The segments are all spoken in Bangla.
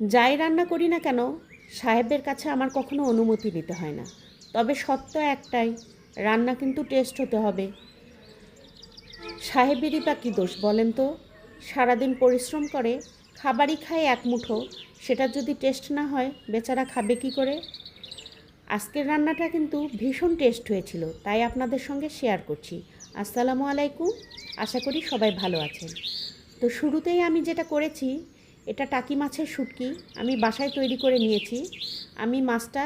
যাই রান্না করি না কেন সাহেবের কাছে আমার কখনো অনুমতি নিতে হয় না। তবে সত্য একটাই, রান্না কিন্তু টেস্ট হতে হবে। সাহেবেরই বা কী দোষ বলেন তো? সারাদিন পরিশ্রম করে, খাবারই খায় এক মুঠো, সেটা যদি টেস্ট না হয়, বেচারা খাবে কি করে? আজকের রান্নাটা কিন্তু ভীষণ টেস্ট হয়েছিল, তাই আপনাদের সঙ্গে শেয়ার করছি। আসসালামু আলাইকুম, আশা করি সবাই ভালো আছেন। তো শুরুতেই আমি যেটা করেছি এটা টাকি মাছের শুটকি, আমি বাসায় তৈরি করে নিয়েছি। আমি মাছটা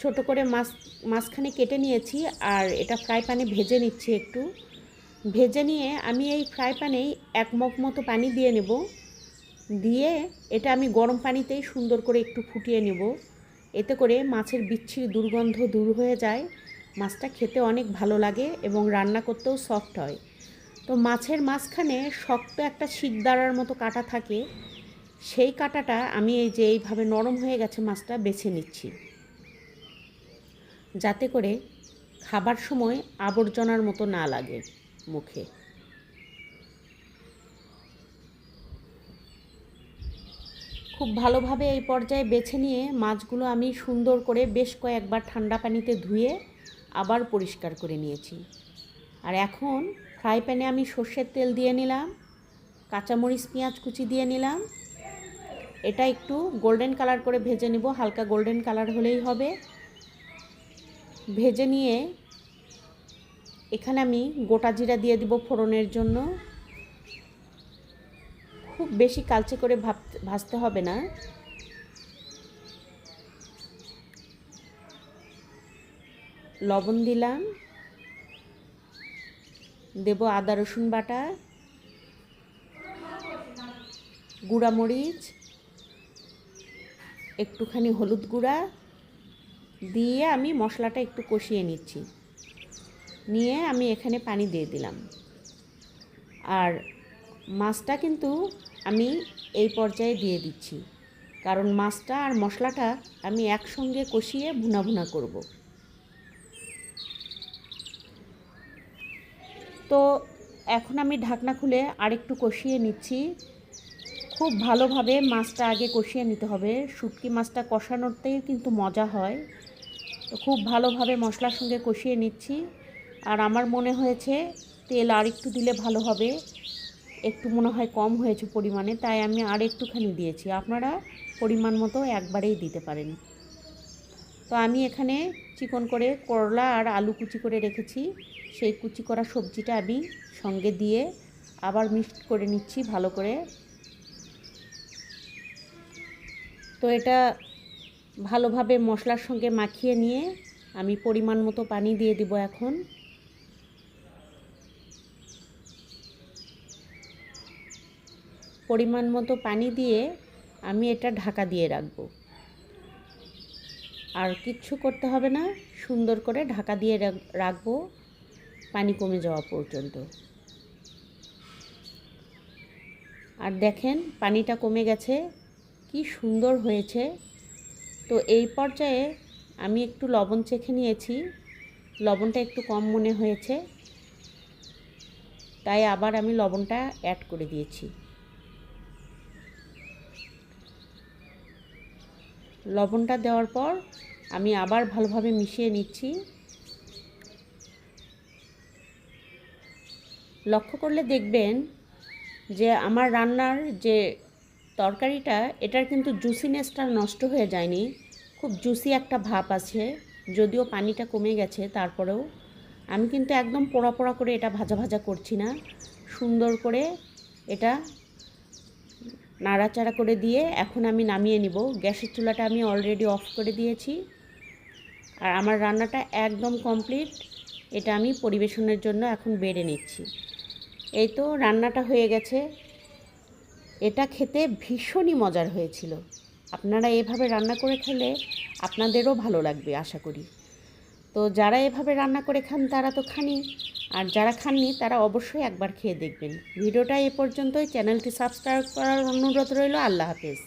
ছোট করে মাছ, মাঝখানে কেটে নিয়েছি আর এটা ফ্রাই প্যানে ভেজে নিচ্ছি একটু। ভেজে নিয়ে আমি এই ফ্রাই প্যানেই এক মগ মতো পানি দিয়ে নেব। দিয়ে এটা আমি গরম পানিতেই সুন্দর করে একটু ফুটিয়ে নেব। এতে করে মাছের বিচ্ছির দুর্গন্ধ দূর হয়ে যায়। মাছটা খেতে অনেক ভালো লাগে এবং রান্না করতেও সফট হয়। তো মাছের মাঝখানে শক্ত একটা শিকদারার মতো কাটা থাকে। সেই কাটাটা আমি এই যে এইভাবে নরম হয়ে গেছে মাছটা বেছে নিচ্ছি। যাতে করে খাবার সময় আবর্জনার মতো না লাগে মুখে। খুব ভালোভাবে এই পর্যায়ে বেছে নিয়ে মাছগুলো আমি সুন্দর করে বেশ কয়েকবার ঠান্ডা পানিতে ধুয়ে আবার পরিষ্কার করে নিয়েছি। আর এখন ফ্রাই প্যানে আমি সর্ষের তেল দিয়ে নিলাম, কাঁচামরিচ, পেঁয়াজ কুচি দিয়ে নিলাম এটা একটু গোল্ডেন কালার করে ভেজে নেব, হালকা গোল্ডেন কালার হলেই হবে। ভেজে নিয়ে এখানে আমি গোটা জিরা দিয়ে দিব ফোড়নের জন্য। খুব বেশি কালচে করে ভাব ভাজতে হবে না। লবণ দিলাম। দেব আদা রসুন বাটা গুঁড়া মরিচ একটুখানি হলুদ গুঁড়া দিয়ে আমি মশলাটা একটু কষিয়ে নিচ্ছি। নিয়ে আমি এখানে পানি দিয়ে দিলাম। আর মাছটা কিন্তু আমি এই পর্যায়ে দিয়ে দিচ্ছি। কারণ মাছটা আর মশলাটা আমি একসঙ্গে কষিয়ে ভুনা ভুনা করব। তো এখন আমি ঢাকনা খুলে আরেকটু কষিয়ে নিচ্ছি। খুব ভালোভাবে মাছটা আগে কষিয়ে নিতে হবে। শুটকি মাছটা কষানোতেই কিন্তু মজা হয়। তো খুব ভালোভাবে মশলার সঙ্গে কষিয়ে নিচ্ছি। আর আমার মনে হয়েছে তেল আর একটু দিলে ভালো হবে। একটু মনে হয় কম হয়েছে পরিমাণে, তাই আমি আর একটুখানি দিয়েছি। আপনারা পরিমাণ মতো একবারেই দিতে পারেন। তো আমি এখানে চিকন করে করলা আর আলু কুচি করে রেখেছি। সেই কুচি করা সবজিটা আমি সঙ্গে দিয়ে আবার মিক্সড করে নিচ্ছি ভালো করে। তো এটা ভালোভাবে মশলার সঙ্গে মাখিয়ে নিয়ে আমি পরিমাণ মতো পানি দিয়ে দিব এখন। পরিমাণ মতো পানি দিয়ে আমি এটা ঢাকা দিয়ে রাখব। আর কিচ্ছু করতে হবে না, সুন্দর করে ঢাকা দিয়ে রাখব, পানি কমে যাওয়া পর্যন্ত। আর দেখেন, পানিটা কমে গেছে কি সুন্দর হয়েছে। তো এই পর্যায়ে আমি একটু লবণ চেখে নিয়েছি। লবণটা একটু কম মনে হয়েছে। তাই আবার আমি লবণটা অ্যাড করে দিয়েছি। লবণটা দেওয়ার পর আমি আবার ভালোভাবে মিশিয়ে নিচ্ছি। লক্ষ্য করলে দেখবেন যে আমার রান্নার যে তরকারিটা, এটার কিন্তু জুসিনেসটা নষ্ট হয়ে যায়নি। খুব জুসি একটা ভাব আছে, যদিও পানিটা কমে গেছে তারপরেও। আমি কিন্তু একদম পোড়া পোড়া করে এটা ভাজা ভাজা করছি না। সুন্দর করে এটা নাড়াচাড়া করে দিয়ে এখন আমি নামিয়ে নিব। গ্যাসের চুলাটা আমি অলরেডি অফ করে দিয়েছি। আর আমার রান্নাটা একদম কমপ্লিট এটা আমি পরিবেশনের জন্য এখন বেড়ে নিচ্ছি। এই তো রান্নাটা হয়ে গেছে। এটা খেতে ভীষণই মজার হয়েছিল। আপনারা এভাবে রান্না করে খেলে আপনাদেরও ভালো লাগবে, আশা করি। তো যারা এভাবে রান্না করে খান, তারা তো খানি আর যারা খাননি, তারা অবশ্যই একবার খেয়ে দেখবেন। ভিডিওটা এ পর্যন্তই। চ্যানেলটি সাবস্ক্রাইব করার অনুরোধ রইল। আল্লাহ হাফেজ।